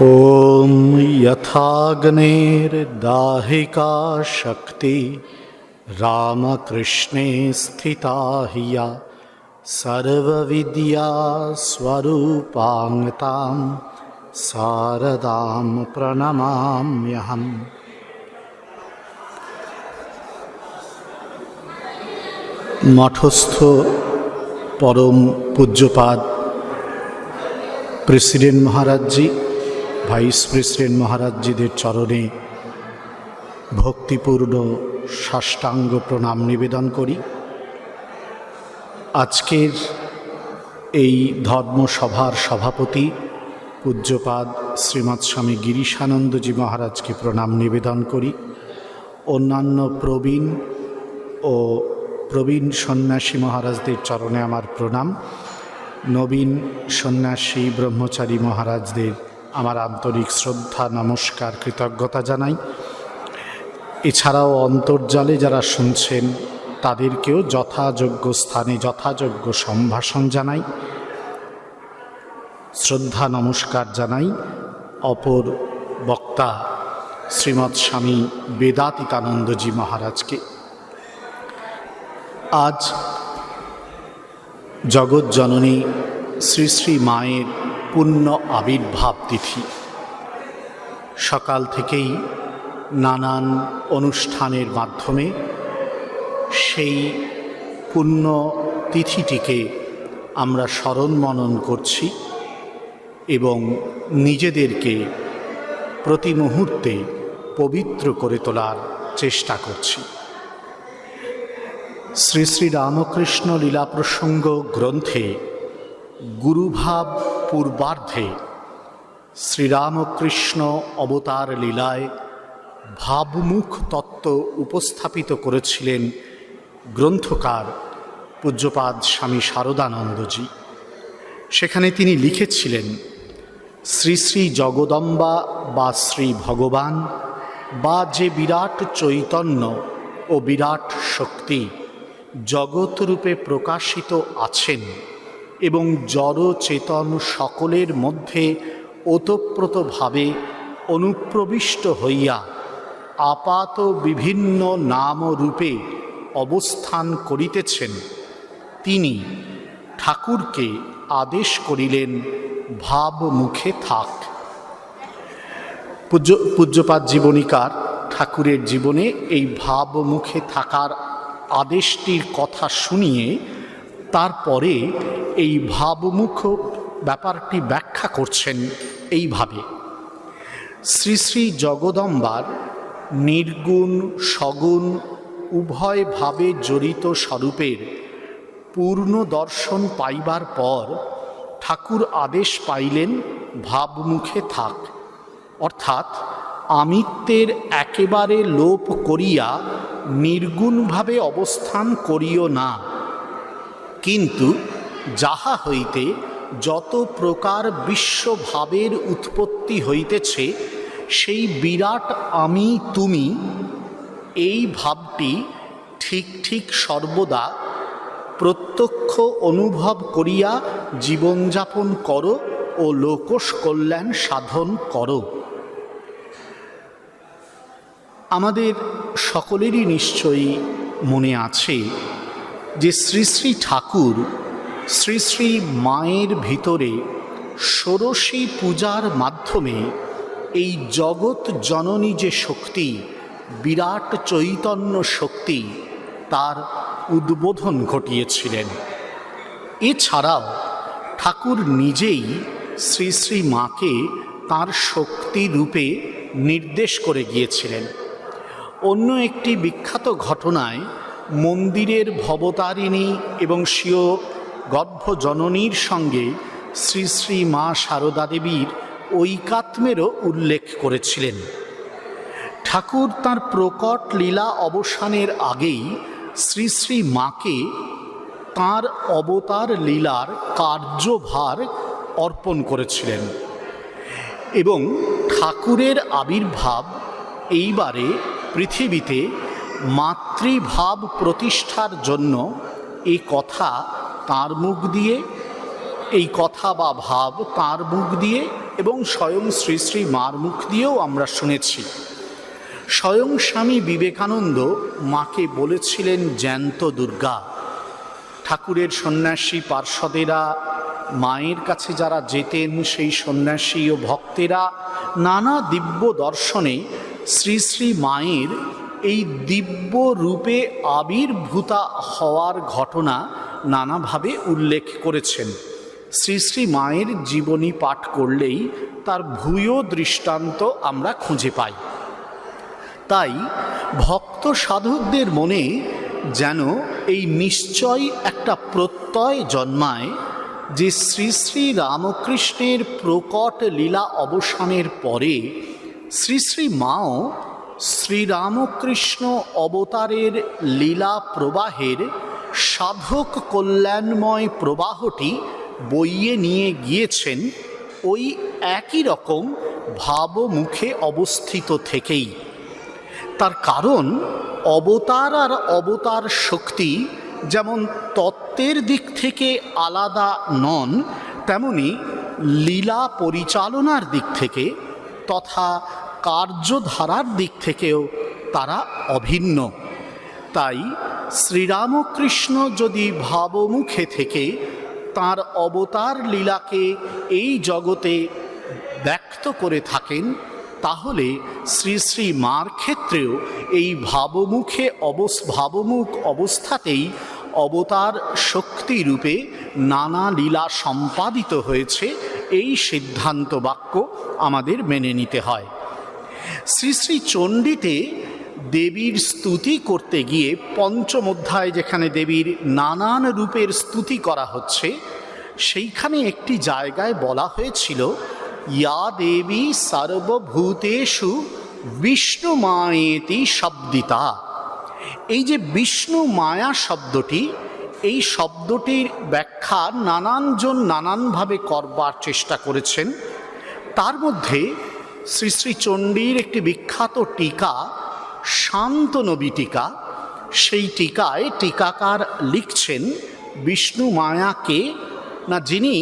ॐ यथाग्नेर्दाहिका शक्ति रामकृष्णे स्थिता हि या सर्वविद्या स्वरूपाङ्तां शारदां प्रणमाम्यहम् মঠস্থ পরম পূজ্যপাদ প্রেসিডেন্ট মহারাজজি ভাইস প্রেসিডেন্ট মহারাজজিদের চরণে ভক্তিপূর্ণ সাষ্টাঙ্গ প্রণাম নিবেদন করি। আজকের এই ধর্মসভার সভাপতি পূজ্যপাদ শ্রীমৎ স্বামী গিরিশানন্দজি মহারাজকে প্রণাম নিবেদন করি। অন্যান্য প্রবীণ ও প্রবীণ সন্ন্যাসী মহারাজদের চরণে আমার প্রণাম। নবীন সন্ন্যাসী, ব্রহ্মচারী মহারাজদের আমার আন্তরিক শ্রদ্ধা, নমস্কার, কৃতজ্ঞতা জানাই। এছাড়াও অন্তর্জালে যারা শুনছেন, তাদেরকেও যথাযোগ্য স্থানে যথাযোগ্য সম্ভাষণ জানাই। শ্রদ্ধা, নমস্কার জানাই। অপর বক্তা শ্রীমৎ স্বামী বেদাতিতানন্দজি মহারাজকে। আজ জগৎ জননী শ্রী শ্রী মায়ের পুণ্য আবির্ভাব তিথি। সকাল থেকেই নানান অনুষ্ঠানের মাধ্যমে সেই পুণ্য তিথিটিকে আমরা স্মরণ মনন করছি এবং নিজেদেরকে প্রতি মুহূর্তে পবিত্র করে তোলার চেষ্টা করছি। শ্রী শ্রী রামকৃষ্ণ লীলা প্রসঙ্গ গ্রন্থে গুরুভাব পূর্বার্ধে শ্রীরামকৃষ্ণ অবতার লীলায় ভাবমুখ তত্ত্ব উপস্থাপিত করেছিলেন গ্রন্থকার পূজ্যপাদ স্বামী শারদানন্দজি। সেখানে তিনি লিখেছিলেন, শ্রী শ্রী জগদম্বা বা শ্রী ভগবান বা যে বিরাট চৈতন্য ও বিরাট শক্তি জগৎরূপে প্রকাশিত আছেন এবং জড় চেতন সকলের মধ্যে ওতপ্রোতভাবে অনুপ্রবিষ্ট হইয়া আপাত বিভিন্ন নাম রূপে অবস্থান করিতেছেন। তিনি ঠাকুরকে আদেশ করিলেন, ভাব মুখে থাক। পূজ্য পূজ্যপাত জীবনীকার ঠাকুরের জীবনে এই ভাব মুখে থাকার আদেশটির কথা শুনিয়ে তারপরে এই ভাবমুখ ব্যাপারটি ব্যাখ্যা করছেন এইভাবে। শ্রী শ্রী জগদম্বার নির্গুণ, সগুণ উভয়ভাবে জড়িত স্বরূপের পূর্ণ দর্শন পাইবার পর ঠাকুর আদেশ পাইলেন, ভাবমুখে থাক। অর্থাৎ আমিত্বের একেবারে লোপ করিয়া নির্গুণভাবে অবস্থান করিও না। কিন্তু যাহা হইতে যত প্রকার বিশ্বভাবের উৎপত্তি হইতেছে, সেই বিরাট আমি তুমি, এই ভাবটি ঠিক ঠিক সর্বদা প্রত্যক্ষ অনুভব করিয়া জীবনযাপন করো ও লোকস কল্যাণ সাধন করো। আমাদের সকলেরই নিশ্চয়ই মনে আছে যে শ্রী শ্রী ঠাকুর শ্রী শ্রী মায়ের ভিতরে ষোড়শী পূজার মাধ্যমে এই জগৎ জননী যে শক্তি, বিরাট চৈতন্য শক্তি, তার উদ্বোধন ঘটিয়েছিলেন। এছাড়াও ঠাকুর নিজেই শ্রী শ্রী মাকে তাঁর শক্তি রূপে নির্দেশ করে গিয়েছিলেন। অন্য একটি বিখ্যাত ঘটনায় মন্দিরের ভবতারিণী এবং স্বীয় গর্ভজননীর সঙ্গে শ্রী শ্রী মা সারদা দেবীর ঐকাত্মেরও উল্লেখ করেছিলেন। ঠাকুর তার প্রকট লীলা অবসানের আগেই শ্রী শ্রী মাকে তাঁর অবতার লীলার কার্যভার অর্পণ করেছিলেন এবং ঠাকুরের আবির্ভাব এইবারে পৃথিবীতে মাতৃভাব প্রতিষ্ঠার জন্য এই কথা তার মুখ দিয়ে, এই কথা বা ভাব তার মুখ দিয়ে এবং স্বয়ং শ্রী শ্রী মার মুখ দিয়েও আমরা শুনেছি। স্বয়ং স্বামী বিবেকানন্দ মাকে বলেছিলেন, জ্যান্ত দুর্গা, ঠাকুরের সন্ন্যাসী পার্ষদেরা মায়ের কাছে যারা যেতেন সেই সন্ন্যাসী ও ভক্তেরা নানা দিব্য দর্শনে শ্রী শ্রী মায়ের এই দিব্য রূপে আবির্ভূতা হওয়ার ঘটনা নানাভাবে উল্লেখ করেছেন। শ্রী শ্রী মায়ের জীবনী পাঠ করলেই তার ভূয় দৃষ্টান্ত আমরা খুঁজে পাই। তাই ভক্ত সাধকদের মনে যেন এই নিশ্চয় একটা প্রত্যয় জন্মায় যে শ্রী শ্রী রামকৃষ্ণের প্রকট লীলা অবসানের পরে শ্রী শ্রী মাও শ্রীরামকৃষ্ণ অবতারের লীলা প্রবাহের সাধক কল্যাণময় প্রবাহটি বইয়ে নিয়ে গিয়েছেন ওই একই রকম ভাবমুখে অবস্থিত থেকেই। তার কারণ, অবতার আর অবতার শক্তি যেমন তত্ত্বের দিক থেকে আলাদা নন, তেমনি লীলা পরিচালনার দিক থেকে তথা কার্যধারার দিক থেকেও তারা অভিন্ন। তাই শ্রীরামকৃষ্ণ যদি ভাবমুখে থেকে তার অবতার লীলাকে এই জগতে ব্যক্ত করে থাকেন, তাহলে শ্রী শ্রী মার ক্ষেত্রেও এই ভাবমুখে অবস, ভাবমুখ অবস্থাতেই অবতার শক্তিরূপে নানা লীলা সম্পাদিত হয়েছে, এই সিদ্ধান্ত বাক্য আমাদের মেনে নিতে হয়। শ্রী শ্রী চণ্ডীতে দেবীর স্তুতি করতে গিয়ে পঞ্চম অধ্যায় যেখানে দেবীর নানান রূপের স্তুতি করা হচ্ছে, সেইখানে একটি জায়গায় বলা হয়েছিল, ইয়া দেবী সর্বভূতেষু বিষ্ণু মায়েতি শব্দিতা। এই যে বিষ্ণু মায়া শব্দটি, এই শব্দটির ব্যাখ্যা নানানজন নানানভাবে করবার চেষ্টা করেছেন। তার মধ্যে শ্রী শ্রী চণ্ডীর একটি বিখ্যাত টিকা শান্তনবী টিকা। সেই টিকায় টিকাকার লিখছেন বিষ্ণু মায়াকে না যিনি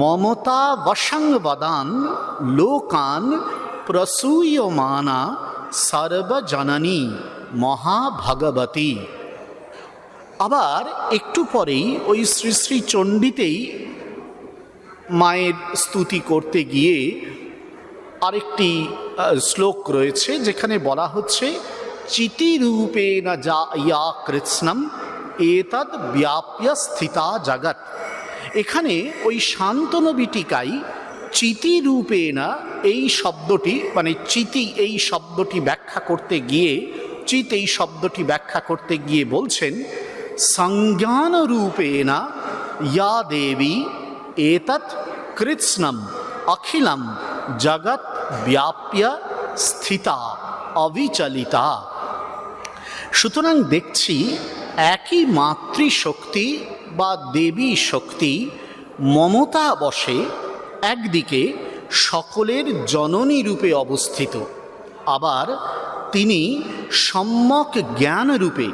মমতা বসাঙ্গবদান লোকান প্রসূয়মানা সর্বজননী মহাভগবতী। আবার একটু পরেই ওই শ্রী শ্রী চণ্ডীতেই মায়ের স্তুতি করতে গিয়ে আরেকটি শ্লোক রয়েছে যেখানে বলা হচ্ছে চিতিরূপে না যা ইয়া কৃৎস্নম এতদ ব্যাপ্য স্থিতা জগৎ। এখানে ওই শান্তনবী টিকাই চিতিরূপে না এই শব্দটি মানে চিতি এই শব্দটি ব্যাখ্যা করতে গিয়ে, চিত এই শব্দটি ব্যাখ্যা করতে গিয়ে বলছেন, সংজ্ঞান রূপেণ ইয়া দেবী, এতৎ কৃৎস্নম, অখিলম জগৎ ব্যাপ্য স্থিতা, অবিচলিতা। সুতরাং দেখছি একই মাতৃশক্তি বা দেবী শক্তি মমতা বসে একদিকে সকলের জননী রূপে অবস্থিত। আবার তিনি সম্যক জ্ঞান রূপে,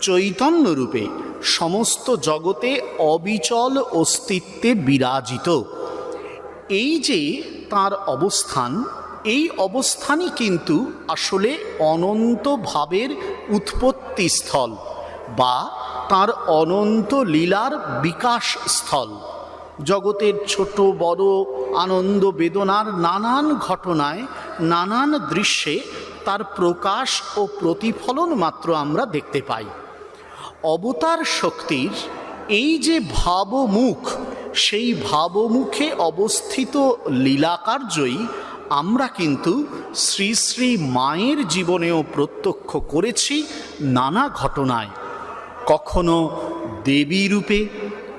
চৈতন্য রূপে সমস্ত জগতে অবিচল অস্তিত্বে বিরাজিত। এই যে তার অবস্থান, এই অবস্থানই কিন্তু আসলে অনন্ত ভাবের উৎপত্তি স্থল বা তার অনন্ত লীলার বিকাশ স্থল। জগতের ছোট বড় আনন্দ বেদনার নানান ঘটনায়, নানান দৃশ্যে তার প্রকাশ ও প্রতিফলন মাত্র আমরা দেখতে পাই। অবতার শক্তির এই যে ভাবমুখ সেই ভাবমুখে অবস্থিত লীলাকার্যই আমরা কিন্তু শ্রী শ্রী মায়ের জীবনেও প্রত্যক্ষ করেছি নানা ঘটনায়। কখনো দেবী রূপে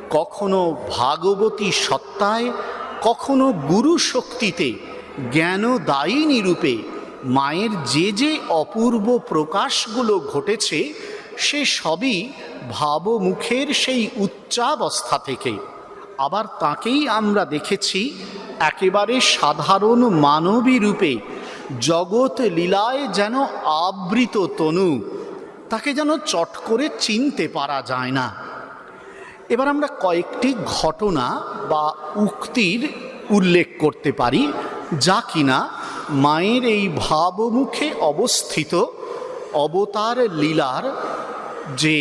কখনো ভাগবতী সত্তায়, কখনো গুরু শক্তিতে, জ্ঞানদায়িনী রূপে মায়ের যে যে অপূর্ব প্রকাশগুলো ঘটেছে, সে সবই ভাবমুখের সেই উচ্চাবস্থা থেকে। আবার তাকেই আমরা দেখেছি একেবারে সাধারণ মানবী রূপে জগৎ লীলায় যেন আবৃত তনু। তাকে যেন চট করে চিনতে পারা যায় না। এবার আমরা কয়েকটি ঘটনা বা উক্তির উল্লেখ করতে পারি, যা কিনা মায়ের এই ভাবমুখে অবস্থিত অবতার লীলার যে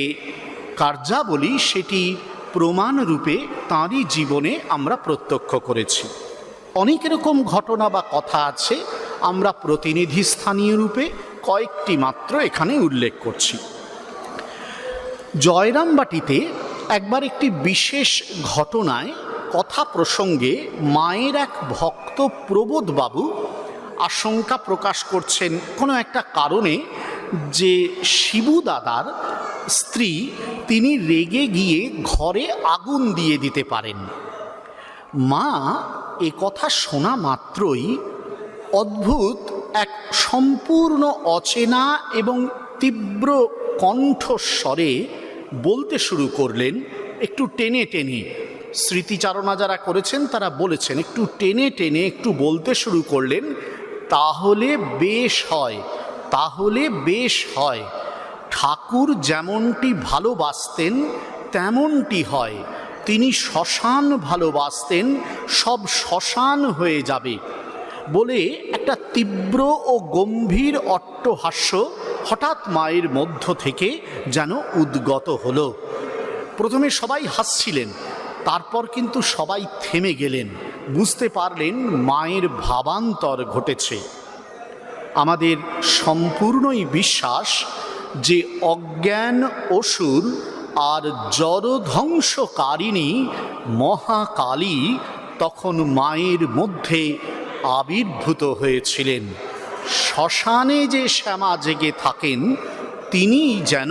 কার্যাবলী, সেটি প্রমাণরূপে তাঁরই জীবনে আমরা প্রত্যক্ষ করেছি। অনেক রকম ঘটনা বা কথা আছে, আমরা প্রতিনিধি স্থানীয় রূপে কয়েকটি মাত্র এখানে উল্লেখ করছি। জয়রামবাটিতে একবার একটি বিশেষ ঘটনায় কথা প্রসঙ্গে মায়ের এক ভক্ত প্রবোধবাবু আশঙ্কা প্রকাশ করছেন কোনো একটা কারণে যে শিবু দাদার স্ত্রী তিনি রেগে গিয়ে ঘরে আগুন দিয়ে দিতে পারেন। মা এ কথা শোনা মাত্রই অদ্ভুত এক সম্পূর্ণ অচেনা এবং তীব্র কণ্ঠস্বরে বলতে শুরু করলেন, একটু টেনে টেনে। স্মৃতিচারণা যারা করেছেন তারা বলেছেন, একটু টেনে টেনে, একটু বলতে শুরু করলেন, তাহলে বেশ হয়, তাহলে বেশ হয়। ঠাকুর যেমনটি ভালোবাসতেন, তেমনটি হয়। তিনি শ্মশান ভালোবাসতেন, সব শ্মশান হয়ে যাবে বলে একটা তীব্র ও গম্ভীর অট্টহাস্য হঠাৎ মায়ের মধ্য থেকে যেন উদ্গত হলো। প্রথমে সবাই হাসছিলেন, তারপর কিন্তু সবাই থেমে গেলেন, বুঝতে পারলেন মায়ের ভাবান্তর ঘটেছে। আমাদের সম্পূর্ণই বিশ্বাস যে অজ্ঞান অসুর আর জড়ধ্বংসকারিণী মহাকালী তখন মায়ের মধ্যে আবির্ভূত হয়েছিলেন। শ্মশানে যে শ্যামা জেগে থাকেন তিনি যেন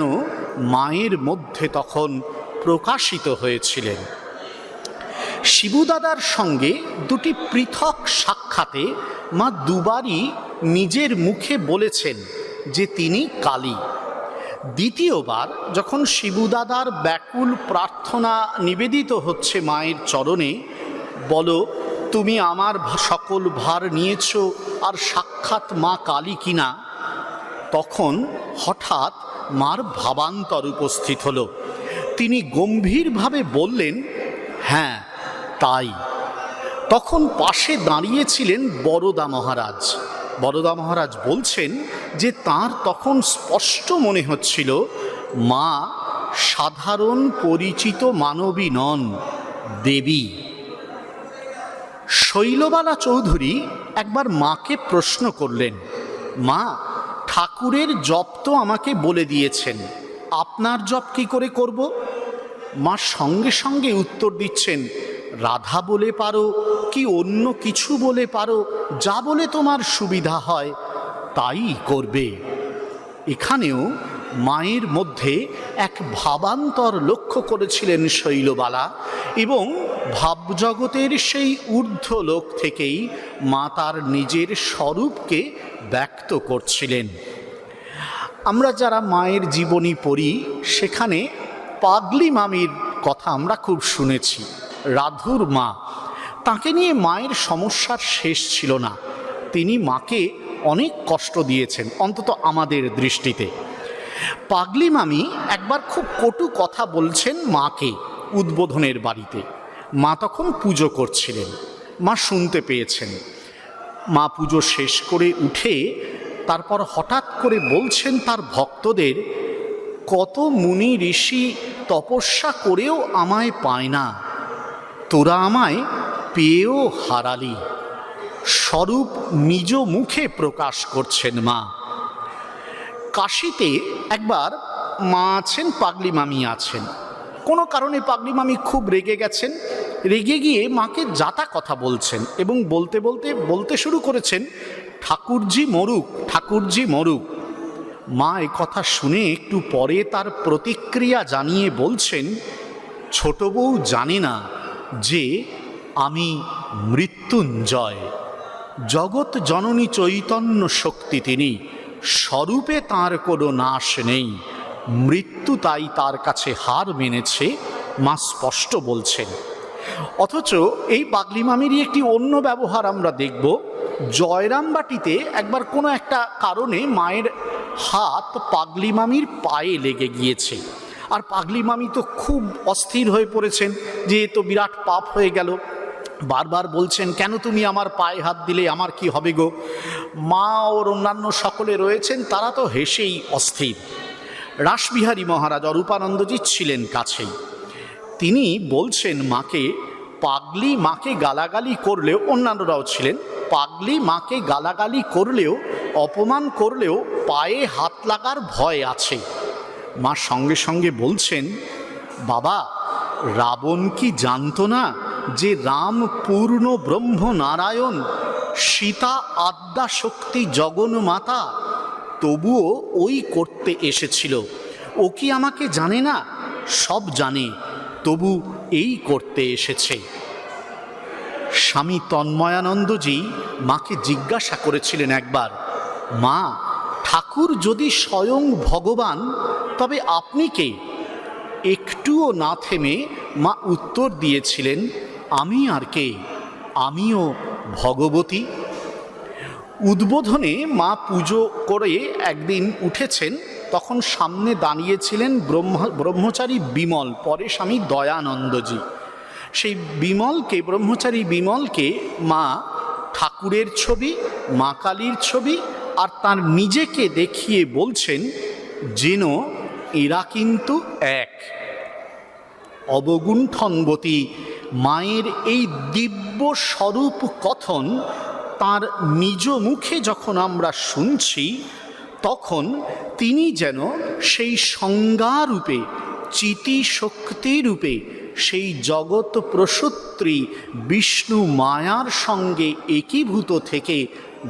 মায়ের মধ্যে তখন প্রকাশিত হয়েছিলেন। শিবুদাদার সঙ্গে দুটি পৃথক সাক্ষাতে মা দুবারই নিজের মুখে বলেছেন যে তিনি কালী। দ্বিতীয়বার যখন শিবুদাদার ব্যাকুল প্রার্থনা নিবেদিত হচ্ছে মায়ের চরণে, বলো, তুমি আমার সকল ভার নিয়েছ আর সাক্ষাৎ মা কালী কিনা? তখন হঠাৎ মার ভাবান্তর উপস্থিত হলো। তিনি গম্ভীরভাবে বললেন হ্যাঁ তাই। তখন পাশে দাঁড়িয়েছিলেন বড়দা মহারাজ। বড়দা মহারাজ বলছেন যে তার তখন স্পষ্ট মনে হচ্ছিল, মা সাধারণ পরিচিত মানবী নন, দেবী। শৈলবালা চৌধুরী একবার মাকে প্রশ্ন করলেন, মা, ঠাকুরের জপ তো আমাকে বলে দিয়েছেন, আপনার জপ কি করে করব? মা সঙ্গে সঙ্গে উত্তর দিচ্ছেন, রাধা বলে পারো কি অন্য কিছু বলে পারো, যা বলে তোমার সুবিধা হয় তাই করবে। এখানেও মায়ের মধ্যে এক ভাবান্তর লক্ষ্য করেছিলেন শৈলবালা এবং ভাবজগতের সেই ঊর্ধ্ব লোক থেকেই মা তার নিজের স্বরূপকে ব্যক্ত করছিলেন। আমরা যারা মায়ের জীবনী পড়ি, সেখানে পাগলি মামির কথা আমরা খুব শুনেছি, রাধুর মা। তাকে নিয়ে মায়ের সমস্যার শেষ ছিল না। তিনি মাকে অনেক কষ্ট দিয়েছেন, অন্তত আমাদের দৃষ্টিতে। পাগলি মামি একবার খুব কটু কথা বলছেন মাকে উদ্বোধনের বাড়িতে। মা তখন পুজো করছিলেন, মা শুনতে পেয়েছেন। মা পুজো শেষ করে উঠে তারপর হঠাৎ করে বলছেন তার ভক্তদের, কত মুনি ঋষি তপস্যা করেও আমায় পায় না, তোরা আমায় পেয়েও হারালি। স্বরূপ নিজ মুখে প্রকাশ করছেন মা। কাশিতে একবার মা আছেন, পাগলি মামি আছেন। কোনো কারণে পাগলি মামি খুব রেগে গেছেন, রেগে গিয়ে মাকে যাতা কথা বলছেন এবং বলতে বলতে বলতে শুরু করেছেন, ঠাকুরজি মরুক ঠাকুরজি মরুক। মা এ কথা শুনে একটু পরে তার প্রতিক্রিয়া জানিয়ে বলছেন, ছোট বউ জানে না যে আমি মৃত্যুঞ্জয়। জগৎ জননী চৈতন্য শক্তি তিনি। স্বরূপে তার কোনো নাশ নেই। মৃত্যু তাই তার কাছে হার মেনেছে, মা স্পষ্ট বলছেন। অথচ এই পাগলি মামিরই একটি অন্য ব্যবহার আমরা দেখব। জয়রামবাটিতে একবার কোনো একটা কারণে মায়ের হাত পাগলি মামির পায়ে লেগে গিয়েছে। আর পাগলি মামি তো খুব অস্থির হয়ে পড়েছেন যে তো বিরাট পাপ হয়ে গেল। বারবার বলছেন, কেন তুমি আমার পায়ে হাত দিলে? আমার কি হবে গো? মা ওর অন্যান্য সকলে রয়েছেন, তারা তো হেসেই অস্থির। রাসবিহারী মহারাজ অরূপানন্দজি ছিলেন কাছেই। তিনি বলছেন, মাকে পাগলি মাকে গালাগালি করলেও, অন্যান্যরাও ছিলেন, পাগলি মাকে গালাগালি করলেও, অপমান করলেও পায়ে হাত লাগার ভয় আছে। মা সঙ্গে সঙ্গে বলছেন, বাবা, রাবণ কি জানতো না যে রাম পূর্ণ ব্রহ্ম নারায়ণ, সীতা আদ্যা শক্তি জগন মাতা, তবুও ওই করতে এসেছিল। ও কি আমাকে জানে না? সব জানে, তবু এই করতে এসেছে। স্বামী তন্ময়ানন্দজি মাকে জিজ্ঞাসা করেছিলেন একবার, মা, ঠাকুর যদি স্বয়ং ভগবান, তবে আপনি কে? একটুও না থেমে মা উত্তর দিয়েছিলেন আমি আর কে? আমিও ভগবতী? উদ্বোধনে মা পুজো করে একদিন উঠেছেন, তখন সামনে দাঁড়িয়েছিলেন ব্রহ্ম, ব্রহ্মচারী বিমল, পরে স্বামী দয়ানন্দজি। সেই বিমলকে, ব্রহ্মচারী বিমলকে মা ঠাকুরের ছবি, মা কালীর ছবি আর তার নিজেকে দেখিয়ে বলছেন, যেন এরা কিন্তু এক। অবগুণ্ঠনবতী মায়ের এই দিব্য স্বরূপ কথন তার নিজ মুখে যখন আমরা শুনছি, তখন তিনি যেন সেই সংজ্ঞারূপে, চিতি শক্তি রূপে সেই জগৎ প্রসূত্রী বিষ্ণু মায়ার সঙ্গে একীভূত থেকে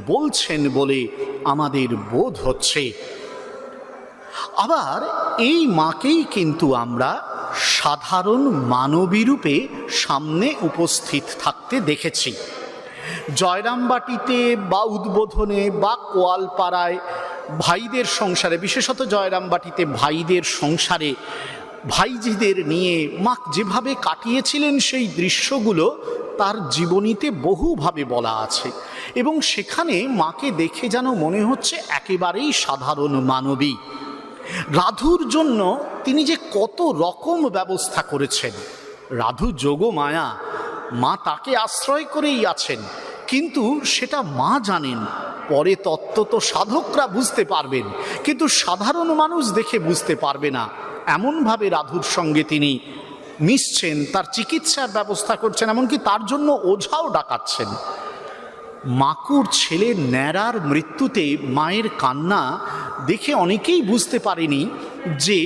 বলছেন বলে আমাদের বোধ হচ্ছে। আবার এই মাকেই কিন্তু আমরা সাধারণ মানবী রূপে সামনে উপস্থিত থাকতে দেখেছি। জয়রামবাটিতে বা উদ্বোধনে বা কোয়ালপাড়ায় ভাইদের সংসারে, বিশেষত জয়রামবাটিতে ভাইদের সংসারে ভাইজিদের নিয়ে মা যেভাবে কাটিয়েছিলেন সেই দৃশ্যগুলো তার জীবনীতে বহুভাবে বলা আছে এবং সেখানে মাকে দেখে যেন মনে হচ্ছে একেবারেই সাধারণ মানবী। রাধুর জন্য তিনি যে কত রকম ব্যবস্থা করেছেন। রাধু যোগ মায়া। মা তাকে আশ্রয় করেই আছেন। কিন্তু সেটা মা জানেন। পরে তত্ত্ব তো সাধকরা বুঝতে পারবেন। কিন্তু সাধারণ মানুষ দেখে বুঝতে পারবে না। এমনভাবে রাধুর সঙ্গে তিনি মিশছেন, তার চিকিৎসার ব্যবস্থা করছেন, এমনকি তার জন্য ওঝাও ডাকাচ্ছেন। মাকুর ছেলে ন্যাড়ার মৃত্যুতে মায়ের কান্না দেখে অনেকেই বুঝতে পারেনি যে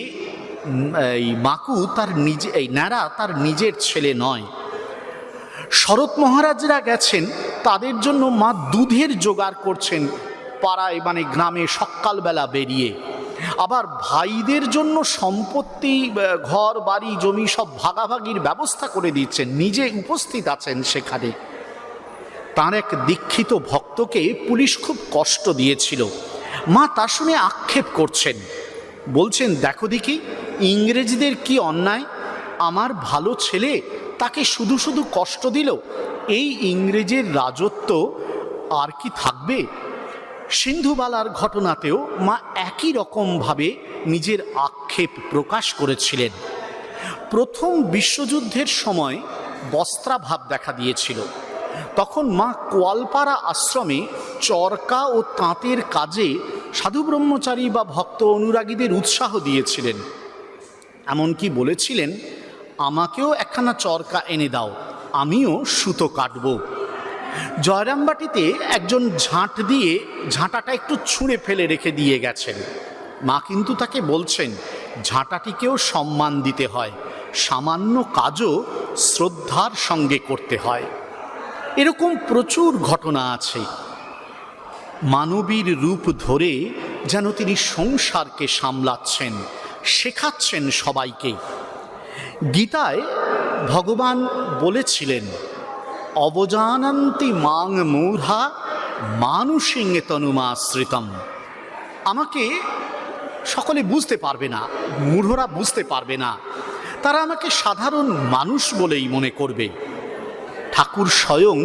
এই মাকু তার নিজে, এই ন্যাড়া তার নিজের ছেলে নয়। শরৎ মহারাজরা গেছেন, তাদের জন্য মা দুধের জোগাড় করছেন পাড়ায় মানে গ্রামে সকালবেলা বেরিয়ে। আবার ভাইদের জন্য সম্পত্তি ঘর, বাড়ি, জমি সব ভাগাভাগির ব্যবস্থা করে দিচ্ছেন, নিজে উপস্থিত আছেন সেখানে। তার এক দীক্ষিত ভক্তকে পুলিশ খুব কষ্ট দিয়েছিল। মা তার শুনে আক্ষেপ করছেন। বলছেন, দেখো দেখি, ইংরেজদের কি অন্যায়? আমার ভালো ছেলে তাকে শুধু শুধু কষ্ট দিল। এই ইংরেজের রাজত্ব আর কি থাকবে? সিন্ধুবালার ঘটনাতেও মা একই রকমভাবে নিজের আক্ষেপ প্রকাশ করেছিলেন। প্রথম বিশ্বযুদ্ধের সময় বস্ত্রাভাব দেখা দিয়েছিল। তখন মা কোয়ালপাড়া আশ্রমে চরকা ও তাঁতের কাজে সাধু ব্রহ্মচারী বা ভক্ত অনুরাগীদের উৎসাহ দিয়েছিলেন। এমনকি বলেছিলেন, আমাকেও একখানা চরকা এনে দাও, আমিও সুতো কাটব। জয়রামবাটিতে একজন ঝাঁট দিয়ে ঝাঁটাটা একটু ছুঁড়ে ফেলে রেখে দিয়ে গেছেন। মা কিন্তু তাকে বলছেন, ঝাঁটাটিকেও সম্মান দিতে হয়, সামান্য কাজও শ্রদ্ধার সঙ্গে করতে হয়। এরকম প্রচুর ঘটনা আছে। মানবীর রূপ ধরে যেন তিনি সংসারকে সামলাচ্ছেন, শেখাচ্ছেন সবাইকে। গীতায় ভগবান বলেছিলেন, অবজানান্তি মাং মূঢ়া মানুষিং তনুমাশ্রিতম আমাকে সকলে বুঝতে পারবে না, মূঢ়রা বুঝতে পারবে না। তারা আমাকে সাধারণ মানুষ বলেই মনে করবে। ঠাকুর স্বয়ং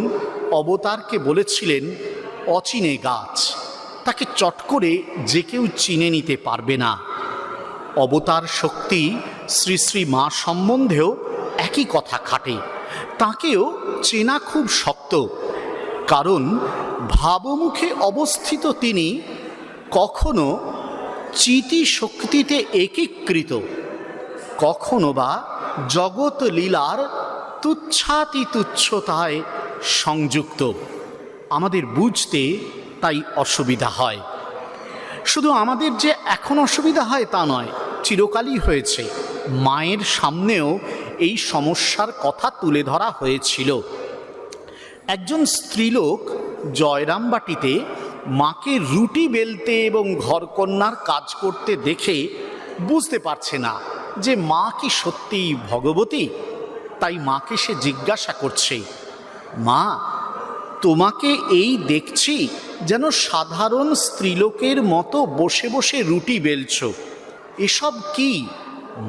অবতারকে বলেছিলেন, অচিনে গাছ, তাকে চট করে যে কেউ চিনে নিতে পারবে না। অবতার শক্তি শ্রী শ্রী মা সম্বন্ধেও একই কথা খাটে। তাকেও চেনা খুব শক্ত, কারণ ভাবমুখে অবস্থিত তিনি কখনো চিতি শক্তিতে একীকৃত, কখনো বা জগৎ লীলার তুচ্ছাতি তুচ্ছতায় সংযুক্ত। আমাদের বুঝতে তাই অসুবিধা হয়। শুধু আমাদের যে এখন অসুবিধা হয় তা নয়, চিরকালই হয়েছে। মায়ের সামনেও এই সমস্যার কথা তুলে ধরা হয়েছিল। একজন স্ত্রীলোক জয়রামবাটিতে মাকে রুটি বেলতে এবং ঘরকন্যার কাজ করতে দেখে বুঝতে পারছে না যে মা কি সত্যিই ভগবতী? তাই মাকে সে জিজ্ঞাসা করছে, মা, তোমাকে এই দেখছি যেন সাধারণ স্ত্রীলোকের মতো বসে বসে রুটি বেলছ। এসব কি,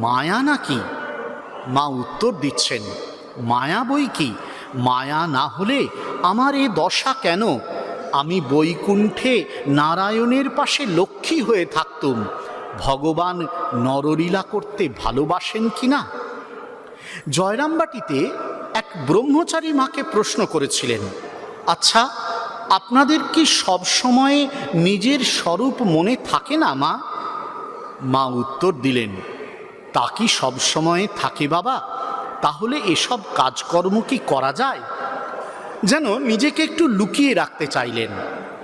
মায়া নাকি? মা উত্তর দিচ্ছেন, মায়া বই কি? মায়া না হলে আমার এ দশা কেন? আমি বৈকুণ্ঠে নারায়ণের পাশে লক্ষ্মী হয়ে থাকতুম। ভগবান নরলীলা করতে ভালোবাসেন কি না? জয়রামবাটিতে এক ব্রহ্মচারী মাকে প্রশ্ন করেছিলেন আচ্ছা আপনাদের কি সব সময় নিজের স্বরূপ মনে থাকে না, মা? মা উত্তর দিলেন, তা কি সব সময় থাকে বাবা? তাহলে এসব কাজকর্ম কি করা যায়? যেন নিজেকে একটু লুকিয়ে রাখতে চাইলেন,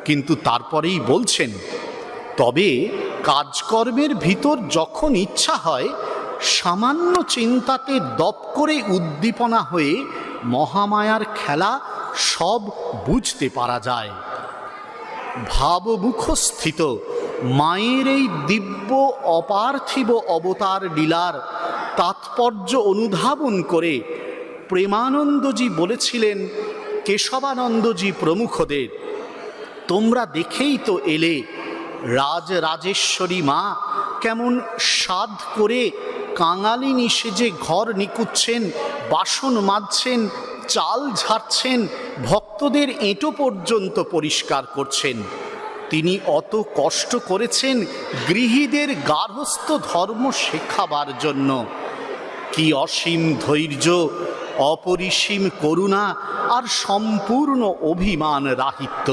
কিন্তু তারপরেই বলছেন, তবে কাজকর্মের ভিতর যখন ইচ্ছা হয় সামান্য চিন্তাতে দপ করে উদ্দীপনা হয়ে মহামায়ার খেলা সব বুঝতে পারা যায়। ভাবমুখস্থিত মায়ের এই দিব্য অপার্থিব অবতার লীলার তাৎপর্য অনুধাবন করে প্রেমানন্দজি বলেছিলেন, কেশবানন্দজি প্রমুখদের, তোমরা দেখেই তো এলে রাজ রাজেশ্বরী মা কেমন সাধ করে কাঙালিনী সেজে ঘর নিকুচ্ছেন, বাসন মাজছেন, চাল ঝাড়ছেন, ভক্তদের এঁটো পর্যন্ত পরিষ্কার করছেন। তিনি অত কষ্ট করেছেন গৃহীদের গার্হস্থ ধর্ম শেখাবার জন্য। কি অসীম ধৈর্য, অপরিসীম করুণা আর সম্পূর্ণ অভিমান রাহিত্য।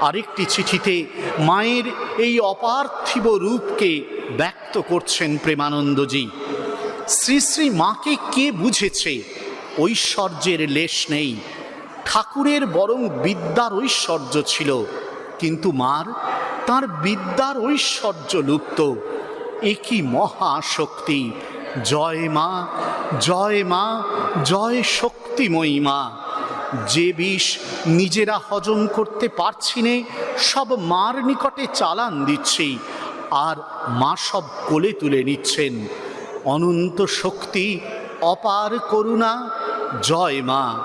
আরেকটি চিঠিতে মায়ের এই অপার্থিব রূপকে ব্যক্ত করছেন প্রেমানন্দজি। শ্রী শ্রী মাকে কে বুঝেছে? ঐশ্বর্যের লেশ নেই। ঠাকুরের বরং বিদ্যার ঐশ্বর্য ছিল। কিন্তু মার, তার বিদ্যার ঐশ্বর্য লুপ্ত। একই মহাশক্তি? জয় মা জয় মা, জয় শক্তিময়ী মা। যে বিষ নিজেরা হজম করতে পারছি নে, সব মার নিকটে চালান দিচ্ছি। আর মা সব কোলে তুলে নিচ্ছেন। অনন্ত শক্তি, অপার করুণা। জয় মা,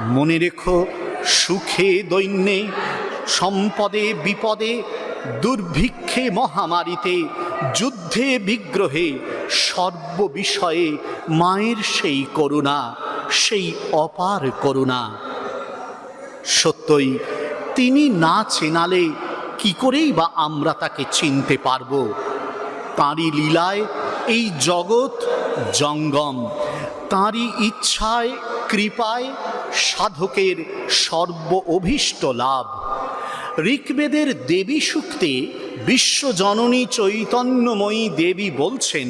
মনে রেখো সুখে দৈন্যে, সম্পদে বিপদে, দুর্ভিক্ষে মহামারীতে, যুদ্ধে বিগ্রহে, সর্ববিষয়ে মায়ের সেই করুণা, সেই অপার করুণা। সত্যই, তিনি না চেনালে কি করেই বা আমরা তাকে চিনতে পারব? তাঁরই লীলায় এই জগৎ জঙ্গম। তাঁরই ইচ্ছায়, কৃপায় সাধকের সর্ব অভীষ্ট লাভ। ঋগ্বেদের দেবী সূক্তে বিশ্বজননী চৈতন্যময়ী দেবী বলছেন,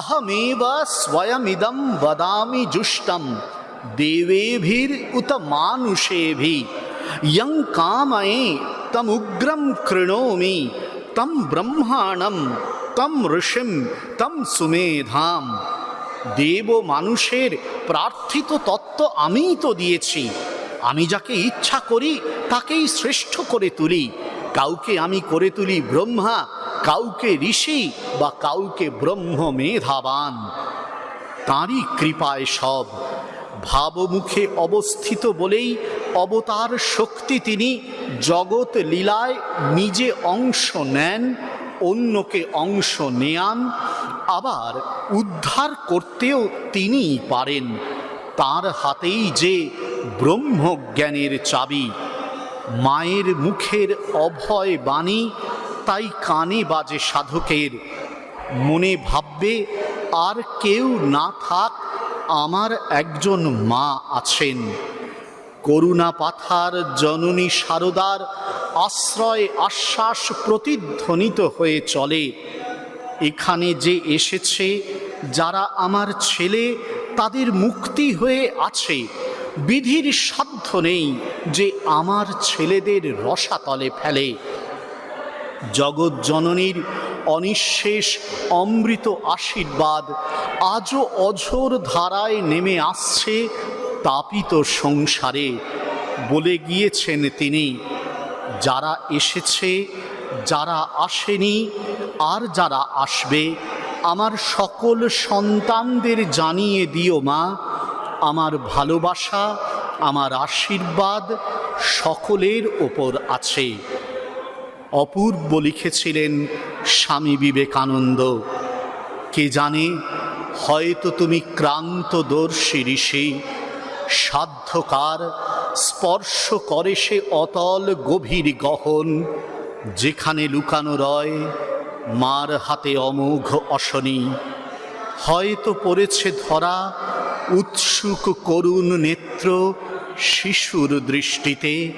আহমেবা স্বয়মিদম বদামি জুষ্টম, দেবেভির উত মানুষেভি। ইয়ং কাময়ে তমুগ্রম কৃণোমি তম ব্রহ্মাণম তম ঋষিম তম সুমেধাম দেব মানুষের প্রার্থিত তত্ত্ব আমিই তো দিয়েছি আমি যাকে ইচ্ছা করি, তাকেই শ্রেষ্ঠ করে তুলি। কাউকে আমি করে তুলি ব্রহ্মা, কাউকে ঋষি বা কাউকে ব্রহ্ম মেধাবান তাঁরই কৃপায় সব। ভাবমুখে অবস্থিত বলেই অবতার শক্তি তিনি জগৎ লীলায় নিজে অংশ নেন, অন্যকে অংশ নেয়ান, আবার উদ্ধার করতেও তিনিই পারেন। তার হাতেই যে ব্রহ্মজ্ঞানের চাবি, মায়ের মুখের অভয় বাণী, তাই কানে বাজে সাধকের। মনে ভাববে, আর কেউ না থাক, আমার একজন মা আছেন। করুণা পাথার জননী সারদার আশ্রয় আশ্বাস প্রতিধ্বনিত হয়ে চলে। এখানে যে এসেছে, যারা আমার ছেলে, তাদের মুক্তি হয়ে আছে। বিধির সাধ্য নেই যে আমার ছেলেদের রসাতলে ফেলে। জগৎ জননীর অনিঃশেষ অমৃত আশীর্বাদ আজও অঝোর ধারায় নেমে আসছে তাপিত সংসারে বলে গিয়েছেন তিনি, যারা এসেছে, যারা আসেনি, আর যারা আসবে, আমার সকল সন্তানদের জানিয়ে দিও মা, আমার ভালোবাসা, আমার আশীর্বাদ সকলের ওপর আছে। অপূর্ব লিখেছিলেন স্বামী বিবেকানন্দ, কে জানে, হয়তো তুমি ক্রান্তদর্শী ঋষি সাধ্যকার, স্পর্শ করে সে অতল গভীর গহন, যেখানে লুকানো রয় মার হাতে অমোঘ অশনি। হয়তো পড়েছে ধরা উৎসুক করুণ নেত্র শিশুর দৃষ্টিতে,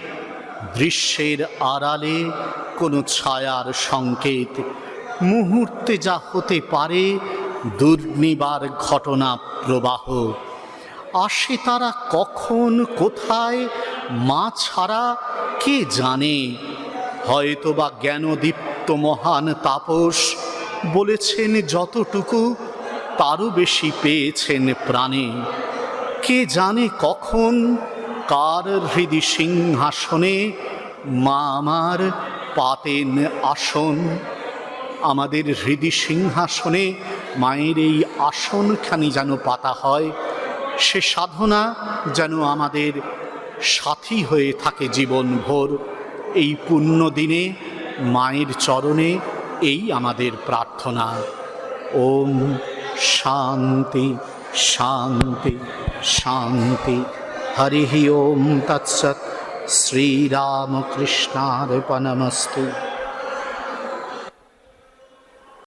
দৃশ্যের আড়ালে কোনো ছায়ার সংকেত। মুহূর্তে যা হতে পারে দুর্নিবার ঘটনা প্রবাহ। আসে তারা কখন, কোথায়, মা ছাড়া কে জানে? হয়তোবা জ্ঞানদীপ্ত মহান তাপস বলেছেন যতটুকু, তারও বেশি পেয়েছেন প্রাণে। কে জানে কখন, কার হৃদি সিংহাসনে মা আমার পাতেন আসন? আমাদের হৃদি সিংহাসনে মায়ের এই আসনখানি যেন পাতা হয় সে সাধনা যেন আমাদের সাথী হয়ে থাকে জীবনভর। এই পুণ্য দিনে মায়ের চরণে এই আমাদের প্রার্থনা। ওম শান্তি শান্তি শান্তি। হরি ওম তৎসৎ। শ্রীরামকৃষ্ণার্পণমস্তু।